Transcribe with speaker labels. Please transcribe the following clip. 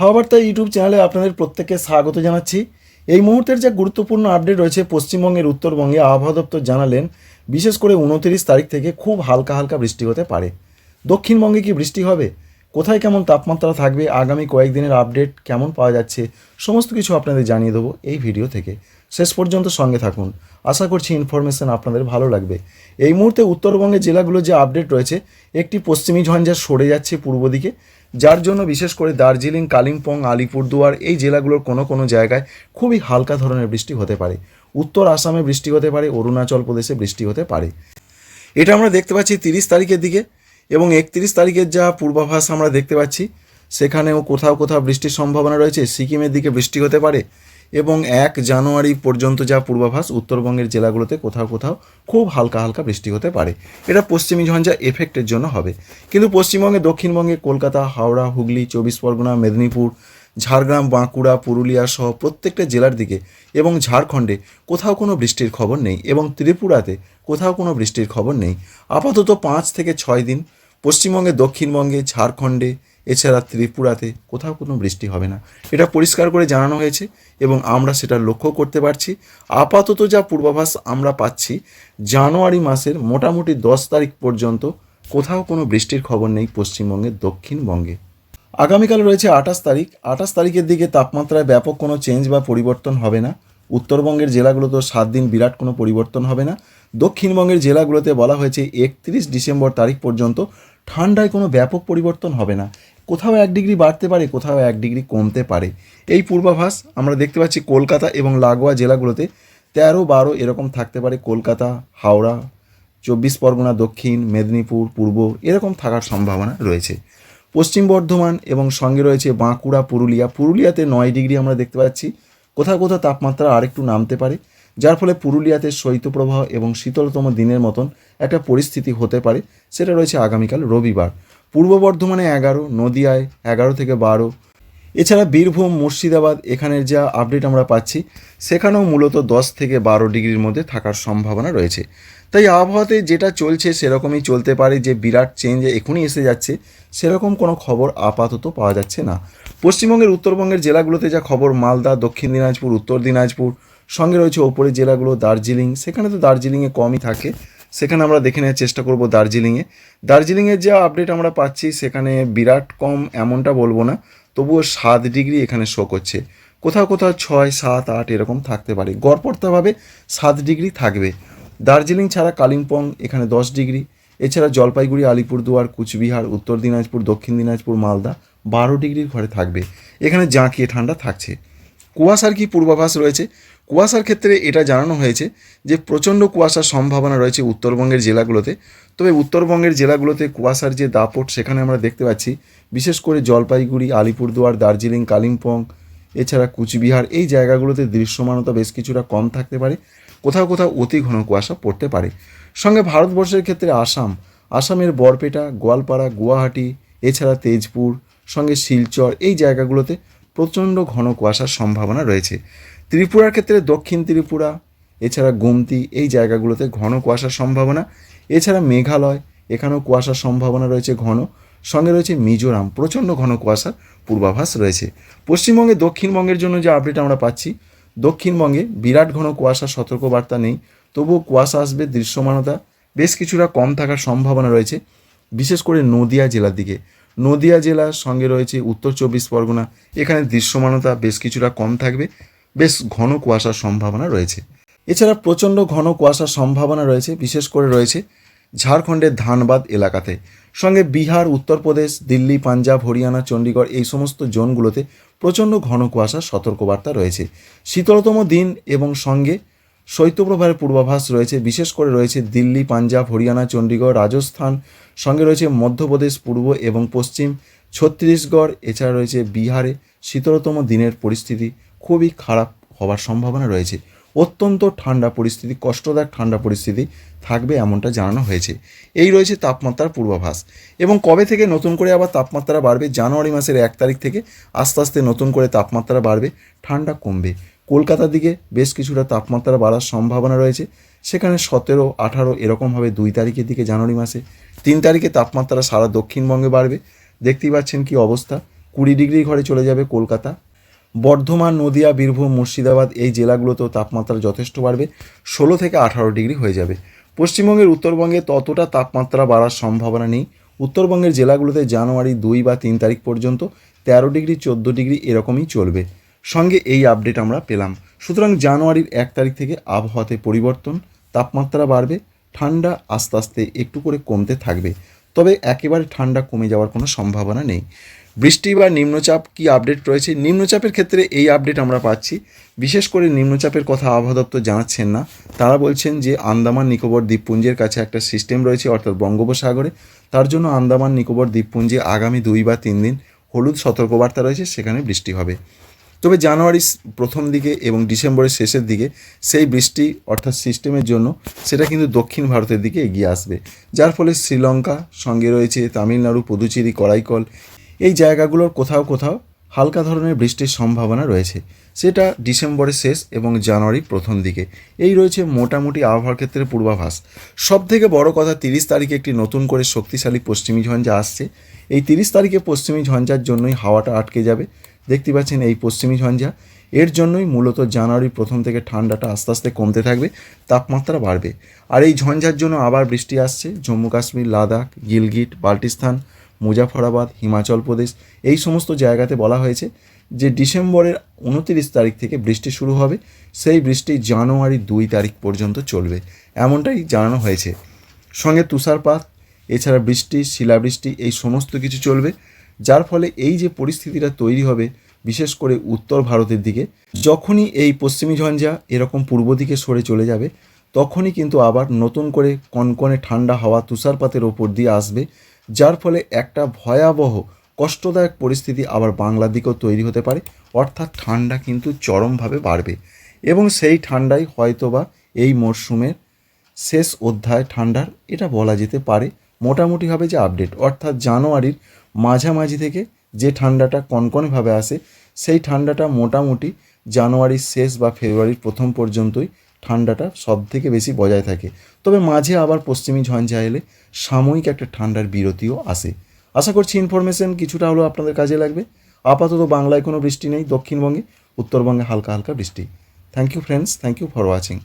Speaker 1: হাওয়াবার্তা YouTube চ্যানেলে আপনাদের প্রত্যেককে স্বাগত জানাচ্ছি। এই মুহূর্তের যে গুরুত্বপূর্ণ আপডেট রয়েছে পশ্চিমবঙ্গের উত্তরবঙ্গে, আবহাওয়া দপ্তর জানালেন, বিশেষ করে উনতিরিশ তারিখ থেকে খুব হালকা হালকা বৃষ্টি হতে পারে। দক্ষিণবঙ্গে কি বৃষ্টি হবে? কোথায় কেমন তাপমাত্রা থাকবে? আগামী কয়েকদিনের আপডেট কেমন পাওয়া যাচ্ছে? সমস্ত কিছু আপনাদের জানিয়ে দেবো এই ভিডিও থেকে। শেষ পর্যন্ত সঙ্গে থাকুন। আশা করছি ইনফরমেশন আপনাদের ভালো লাগবে। এই মুহূর্তে উত্তরবঙ্গের জেলাগুলো যে আপডেট রয়েছে, একটি পশ্চিমী ঝঞ্ঝা সরে যাচ্ছে পূর্ব দিকে, যার জন্য বিশেষ করে দার্জিলিং, কালিম্পং, আলিপুরদুয়ার এই জেলাগুলোর কোনো কোনো জায়গায় খুবই হালকা ধরনের বৃষ্টি হতে পারে। উত্তর আসামে বৃষ্টি হতে পারে, অরুণাচল প্রদেশে বৃষ্টি হতে পারে। এটা আমরা দেখতে পাচ্ছি তিরিশ তারিখের দিকে এবং একত্রিশ তারিখের যা পূর্বাভাস আমরা দেখতে পাচ্ছি, সেখানেও কোথাও কোথাও বৃষ্টির সম্ভাবনা রয়েছে। সিকিমের দিকে বৃষ্টি হতে পারে এবং এক জানুয়ারি পর্যন্ত যা পূর্বাভাস, উত্তরবঙ্গের জেলাগুলোতে কোথাও কোথাও খুব হালকা হালকা বৃষ্টি হতে পারে। এটা পশ্চিমী ঝঞ্ঝা এফেক্টের জন্য হবে। কিন্তু পশ্চিমবঙ্গে, দক্ষিণবঙ্গে কলকাতা, হাওড়া, হুগলি, চব্বিশ পরগনা, মেদিনীপুর, ঝাড়গ্রাম, বাঁকুড়া, পুরুলিয়া সহ প্রত্যেকটা জেলার দিকে এবং ঝাড়খণ্ডে কোথাও কোনো বৃষ্টির খবর নেই এবং ত্রিপুরাতে কোথাও কোনো বৃষ্টির খবর নেই। আপাতত পাঁচ থেকে ছয় দিন পশ্চিমবঙ্গে, দক্ষিণবঙ্গে, ঝাড়খণ্ডে এছাড়া ত্রিপুরাতে কোথাও কোনো বৃষ্টি হবে না। এটা পরিষ্কার করে জানানো হয়েছে এবং আমরা সেটা লক্ষ্য করতে পারছি। আপাতত যা পূর্বাভাস আমরা পাচ্ছি, জানুয়ারি মাসের মোটামুটি দশ তারিখ পর্যন্ত কোথাও কোনো বৃষ্টির খবর নেই পশ্চিমবঙ্গের দক্ষিণবঙ্গে। আগামীকাল রয়েছে আঠাশ তারিখ। আঠাশ তারিখের দিকে তাপমাত্রায় ব্যাপক কোনো চেঞ্জ বা পরিবর্তন হবে না। উত্তরবঙ্গের জেলাগুলোতে সাত দিন বিরাট কোনো পরিবর্তন হবে না। দক্ষিণবঙ্গের জেলাগুলোতে বলা হয়েছে একত্রিশ ডিসেম্বর তারিখ পর্যন্ত ঠান্ডায় কোনো ব্যাপক পরিবর্তন হবে না। কোথাও এক ডিগ্রি বাড়তে পারে, কোথাও এক ডিগ্রি কমতে পারে। এই পূর্বাভাস আমরা দেখতে পাচ্ছি কলকাতা এবং লাগোয়া জেলাগুলোতে তেরো বারো এরকম থাকতে পারে। কলকাতা, হাওড়া, চব্বিশ পরগনা, দক্ষিণ, মেদিনীপুর, পূর্ব এরকম থাকার সম্ভাবনা রয়েছে। পশ্চিম বর্ধমান এবং সঙ্গে রয়েছে বাঁকুড়া, পুরুলিয়া। পুরুলিয়াতে নয় ডিগ্রি আমরা দেখতে পাচ্ছি। কোথাও কোথাও তাপমাত্রা আরেকটু নামতে পারে, যার ফলে পুরুলিয়াতে শৈত্যপ্রবাহ এবং শীতলতম দিনের মতন একটা পরিস্থিতি হতে পারে, সেটা রয়েছে আগামীকাল রবিবার। পূর্ব বর্ধমানে এগারো, নদিয়ায় এগারো থেকে বারো। এছাড়া বীরভূম, মুর্শিদাবাদ, এখানের যা আপডেট আমরা পাচ্ছি, সেখানেও মূলত দশ থেকে বারো ডিগ্রির মধ্যে থাকার সম্ভাবনা রয়েছে। তাই আবহাওয়াতে যেটা চলছে সেরকমই চলতে পারে যে বিরাট চেঞ্জ এখনই এসে যাচ্ছে, সেরকম কোনো খবর আপাতত পাওয়া যাচ্ছে না। পশ্চিমবঙ্গের উত্তরবঙ্গের জেলাগুলোতে যা খবর, মালদা, দক্ষিণ দিনাজপুর, উত্তর দিনাজপুর, সঙ্গে রয়েছে ওপরের জেলাগুলো দার্জিলিং, সেখানে তো দার্জিলিংয়ে কমই থাকে। সেখানে আমরা দেখে নেওয়ার চেষ্টা করব দার্জিলিংয়ে। দার্জিলিংয়ের যা আপডেট আমরা পাচ্ছি, সেখানে বিরাট কম এমনটা বলব না, তবুও সাত ডিগ্রি এখানে শো করছে। কোথাও কোথাও ছয়, সাত, আট এরকম থাকতে পারে। গড়পড়তাভাবে সাত ডিগ্রি থাকবে। দার্জিলিং ছাড়া কালিম্পং এখানে দশ ডিগ্রি। এছাড়া জলপাইগুড়ি, আলিপুরদুয়ার, কুচবিহার, উত্তর দিনাজপুর, দক্ষিণ দিনাজপুর, মালদা বারো ডিগ্রির ঘরে থাকবে। এখানে জাঁকিয়ে ঠান্ডা থাকছে। কুয়াশার কি পূর্বাভাস রয়েছে? কুয়াশার ক্ষেত্রে এটা জানানো হয়েছে যে প্রচণ্ড কুয়াশার সম্ভাবনা রয়েছে উত্তরবঙ্গের জেলাগুলোতে। তবে উত্তরবঙ্গের জেলাগুলোতে কুয়াশার যে দাপট, সেখানে আমরা দেখতে পাচ্ছি, বিশেষ করে জলপাইগুড়ি, আলিপুরদুয়ার, দার্জিলিং, কালিম্পং, এছাড়া কুচবিহার, এই জায়গাগুলোতে দৃশ্যমানতা বেশ কিছুটা কম থাকতে পারে। কোথাও কোথাও অতি ঘন কুয়াশা পড়তে পারে। সঙ্গে ভারতবর্ষের ক্ষেত্রে আসাম, আসামের বরপেটা, গোয়ালপাড়া, গুয়াহাটি, এছাড়া তেজপুর, সঙ্গে শিলচর, এই জায়গাগুলোতে প্রচণ্ড ঘন কুয়াশার সম্ভাবনা রয়েছে। ত্রিপুরার ক্ষেত্রে দক্ষিণ ত্রিপুরা, এছাড়া গুমতি, এই জায়গাগুলোতে ঘন কুয়াশার সম্ভাবনা। এছাড়া মেঘালয়, এখানেও কুয়াশার সম্ভাবনা রয়েছে ঘন। সঙ্গে রয়েছে মিজোরাম, প্রচণ্ড ঘন কুয়াশার পূর্বাভাস রয়েছে। পশ্চিমবঙ্গে, দক্ষিণবঙ্গের জন্য যে আপডেট আমরা পাচ্ছি, দক্ষিণবঙ্গে বিরাট ঘন কুয়াশার সতর্কবার্তা নেই। তবুও কুয়াশা আসবে, দৃশ্যমানতা বেশ কিছুটা কম থাকার সম্ভাবনা রয়েছে, বিশেষ করে নদিয়া জেলার দিকে। নদিয়া জেলার সঙ্গে রয়েছে উত্তর চব্বিশ পরগনা, এখানে দৃশ্যমানতা বেশ কিছুটা কম থাকবে। বেশ ঘন কুয়াশার সম্ভাবনা রয়েছে। এছাড়া প্রচণ্ড ঘন কুয়াশার সম্ভাবনা রয়েছে, বিশেষ করে রয়েছে ঝাড়খণ্ডের ধানবাদ এলাকাতে। সঙ্গে বিহার, উত্তরপ্রদেশ, দিল্লি, পাঞ্জাব, হরিয়ানা, চণ্ডীগড় এই সমস্ত জোনগুলোতে প্রচণ্ড ঘন কুয়াশার সতর্কবার্তা রয়েছে। শীতলতম দিন এবং সঙ্গে শৈত্যপ্রবাহের পূর্বাভাস রয়েছে, বিশেষ করে রয়েছে দিল্লি, পাঞ্জাব, হরিয়ানা, চণ্ডীগড়, রাজস্থান, সঙ্গে রয়েছে মধ্যপ্রদেশ, পূর্ব এবং পশ্চিম ছত্তিশগড়, এছাড়া রয়েছে বিহারে শীতলতম দিনের পরিস্থিতি। খুবই খারাপ হওয়ার সম্ভাবনা রয়েছে। অত্যন্ত ঠান্ডা পরিস্থিতি, কষ্টদায়ক ঠান্ডা পরিস্থিতি থাকবে এমনটা জানানো হয়েছে। এই রয়েছে তাপমাত্রার পূর্বাভাস এবং কবে থেকে নতুন করে আবার তাপমাত্রা বাড়বে? জানুয়ারি মাসের এক তারিখ থেকে আস্তে আস্তে নতুন করে তাপমাত্রা বাড়বে, ঠান্ডা কমবে। কলকাতার দিকে বেশ কিছুটা তাপমাত্রা বাড়ার সম্ভাবনা রয়েছে। সেখানে সতেরো, আঠারো এরকমভাবে দুই তারিখের দিকে জানুয়ারি মাসে। তিন তারিখে তাপমাত্রা সারা দক্ষিণবঙ্গে বাড়বে। দেখতেই পাচ্ছেন কি অবস্থা। কুড়ি ডিগ্রি ঘরে চলে যাবে কলকাতা। বর্ধমান, নদিয়া, বীরভূম, মুর্শিদাবাদ এই জেলাগুলোতেও তাপমাত্রা যথেষ্ট বাড়বে। ষোলো থেকে আঠারো ডিগ্রি হয়ে যাবে। পশ্চিমবঙ্গের উত্তরবঙ্গে ততটা তাপমাত্রা বাড়ার সম্ভাবনা নেই। উত্তরবঙ্গের জেলাগুলোতে জানুয়ারি দুই বা তিন তারিখ পর্যন্ত তেরো ডিগ্রি, চোদ্দ ডিগ্রি এরকমই চলবে। সঙ্গে এই আপডেট আমরা পেলাম। সুতরাং জানুয়ারির এক তারিখ থেকে আবহাওয়াতে পরিবর্তন, তাপমাত্রা বাড়বে, ঠান্ডা আস্তে আস্তে একটু করে কমতে থাকবে। তবে একেবারে ঠান্ডা কমে যাওয়ার কোনো সম্ভাবনা নেই। বৃষ্টি বা নিম্নচাপ কি আপডেট রয়েছে? নিম্নচাপের ক্ষেত্রে এই আপডেট আমরা পাচ্ছি। বিশেষ করে নিম্নচাপের কথা আবহাওয়া দপ্তর জানাচ্ছেন না। তারা বলছেন যে আন্দামান, নিকোবর দ্বীপপুঞ্জের কাছে একটা সিস্টেম রয়েছে, অর্থাৎ বঙ্গোপসাগরে। তার জন্য আন্দামান, নিকোবর দ্বীপপুঞ্জে আগামী দুই বা তিন দিন হলুদ সতর্কবার্তা রয়েছে, সেখানে বৃষ্টি হবে। তবে জানুয়ারির প্রথম দিকে এবং ডিসেম্বরের শেষের দিকে সেই বৃষ্টি অর্থাৎ সিস্টেমের জন্য সেটা কিন্তু দক্ষিণ ভারতের দিকে এগিয়ে আসবে। যার ফলে শ্রীলঙ্কা, সঙ্গে রয়েছে তামিলনাড়ু, পুদুচেরি, করাইকল। এই জায়গাগুলোর কোথাও কোথাও হালকা ধরনের বৃষ্টির সম্ভাবনা রয়েছে। সেটা ডিসেম্বরের শেষ এবং জানুয়ারির প্রথম দিকে। এই রয়েছে মোটামুটি আবহাওয়ার ক্ষেত্রে পূর্বাভাস। সব থেকে বড় কথা, তিরিশ তারিখে একটি নতুন করে শক্তিশালী পশ্চিমী ঝঞ্ঝা আসছে। এই তিরিশ তারিখে পশ্চিমী ঝঞ্ঝার জন্যই হাওয়াটা আটকে যাবে। দেখতে পাচ্ছেন এই পশ্চিমী ঝঞ্ঝা। এর জন্যই মূলত জানুয়ারির প্রথম থেকে ঠান্ডাটা আস্তে আস্তে কমতে থাকবে, তাপমাত্রা বাড়বে। আর এই ঝঞ্ঝার জন্য আবার বৃষ্টি আসছে। জম্মু কাশ্মীর, লাদাখ, গিলগিট, বাল্টিস্তান, মুজাফরাবাদ, হিমাচল প্রদেশ এই সমস্ত জায়গাতে বলা হয়েছে যে ডিসেম্বরের উনতিরিশ তারিখ থেকে বৃষ্টি শুরু হবে। সেই বৃষ্টি জানুয়ারি দুই তারিখ পর্যন্ত চলবে, এমনটাই জানানো হয়েছে। সঙ্গে তুষারপাত, এছাড়া বৃষ্টি, শিলাবৃষ্টি এই সমস্ত কিছু চলবে। যার ফলে এই যে পরিস্থিতিটা তৈরি হবে, বিশেষ করে উত্তর ভারতের দিকে, যখনই এই পশ্চিমী ঝঞ্ঝা এরকম পূর্ব দিকে সরে চলে যাবে, তখনই কিন্তু আবার নতুন করে কনকনে ঠান্ডা হাওয়া তুষারপাতের ওপর দিয়ে আসবে, যার ফলে একটা ভয়াবহ, কষ্টদায়ক পরিস্থিতি আবার বাংলার দিকেও তৈরি হতে পারে, অর্থাৎ ঠান্ডা কিন্তু চরমভাবে বাড়বে। এবং সেই ঠান্ডাই হয়তোবা এই মরশুমের শেষ অধ্যায় ঠান্ডার, এটা বলা যেতে পারে, মোটামুটিভাবে যে আপডেট অর্থাৎ জানুয়ারির মাঝামাঝি থেকে যে ঠান্ডাটা কনকনেভাবে আসে, সেই ঠান্ডাটা মোটামুটি জানুয়ারির শেষ বা ফেব্রুয়ারির প্রথম পর্যন্তই ঠান্ডাটা সব থেকে বেশি বজায় থাকে। তবে মাঝে আবার পশ্চিমী ঝঞ্ঝা এলে সাময়িক একটা ঠান্ডার বিরতিও আসে। আশা করছি ইনফরমেশন কিছুটা হলেও আপনাদের কাজে লাগবে। আপাতত বাংলায় কোনো বৃষ্টি নেই, দক্ষিণবঙ্গে, উত্তরবঙ্গে হালকা হালকা বৃষ্টি। Thank you friends thank you for watching